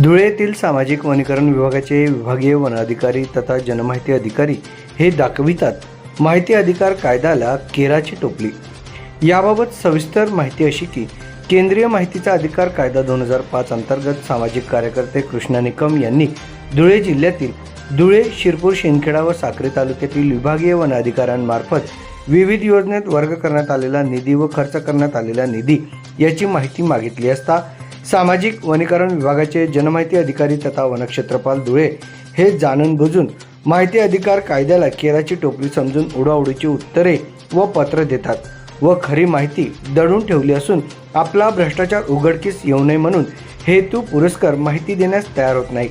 धुळे येथील सामाजिक वनीकरण विभागाचे विभागीय वन अधिकारी तथा जनमाहिती अधिकारी हे दाखवितात माहिती अधिकार कायद्याला केराची टोपली. याबाबत सविस्तर माहिती अशी की केंद्रीय माहितीचा अधिकार कायदा दोन हजार पाच अंतर्गत सामाजिक कार्यकर्ते कृष्णा निकम यांनी धुळे जिल्ह्यातील धुळे शिरपूर शिंदखेडा व साक्री तालुक्यातील विभागीय वन अधिकाऱ्यांमार्फत विविध योजनेत वर्ग करण्यात आलेला निधी व खर्च करण्यात आलेला निधी याची माहिती मागितली असता सामाजिक वनीकरण विभागाचे जनमाहिती अधिकारी तथा वनक्षेत्रपाल धुळे हे जाणून बुजून माहिती अधिकार कायद्याला केराची टोपली समजून उडाउडीची उत्तरे व पत्र देतात व खरी माहिती दडून ठेवली असून आपला भ्रष्टाचार उघडकीस येऊ नये म्हणून हेतू पुरस्कार माहिती देण्यास तयार होत नाही.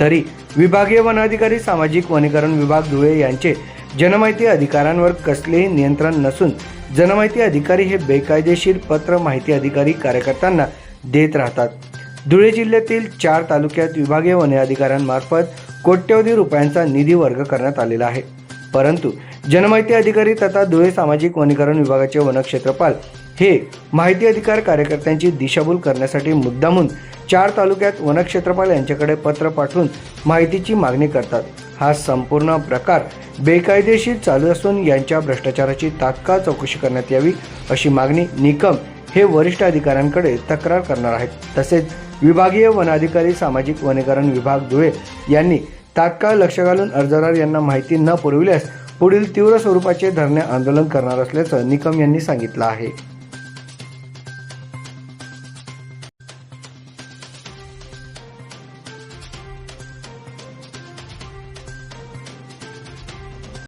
तरी विभागीय वनाधिकारी सामाजिक वनीकरण विभाग धुळे यांचे जनमाहिती अधिकाऱ्यांवर कसलेही नियंत्रण नसून जनमाहिती अधिकारी हे बेकायदेशीर पत्र माहिती अधिकारी कार्यकर्त्यांना देत राहतात. धुळे जिल्ह्यातील चार तालुक्यात विभागीय वन अधिकाऱ्यांमार्फत कोट्यवधी रुपयांचा निधी वर्ग करण्यात आलेला आहे. परंतु जनमाहिती अधिकारी तथा धुळे सामाजिक वनीकरण विभागाचे वनक्षेत्रपाल हे माहिती अधिकार कार्यकर्त्यांची दिशाभूल करण्यासाठी मुद्दामून चार तालुक्यात वनक्षेत्रपाल यांच्याकडे पत्र पाठवून माहितीची मागणी करतात. हा संपूर्ण प्रकार बेकायदेशीर चालू असून यांच्या भ्रष्टाचाराची तात्काळ चौकशी करण्यात यावी अशी मागणी निकम हे वरिष्ठ अधिकाऱ्यांकडे तक्रार करणार आहेत. तसेच विभागीय वनाधिकारी सामाजिक वनीकरण विभाग धुळे यांनी तात्काळ लक्ष घालून अर्जदार यांना माहिती न पुरविल्यास पुढील तीव्र स्वरूपाचे धरणे आंदोलन करणार असल्याचं निकम यांनी सांगितलं आहे.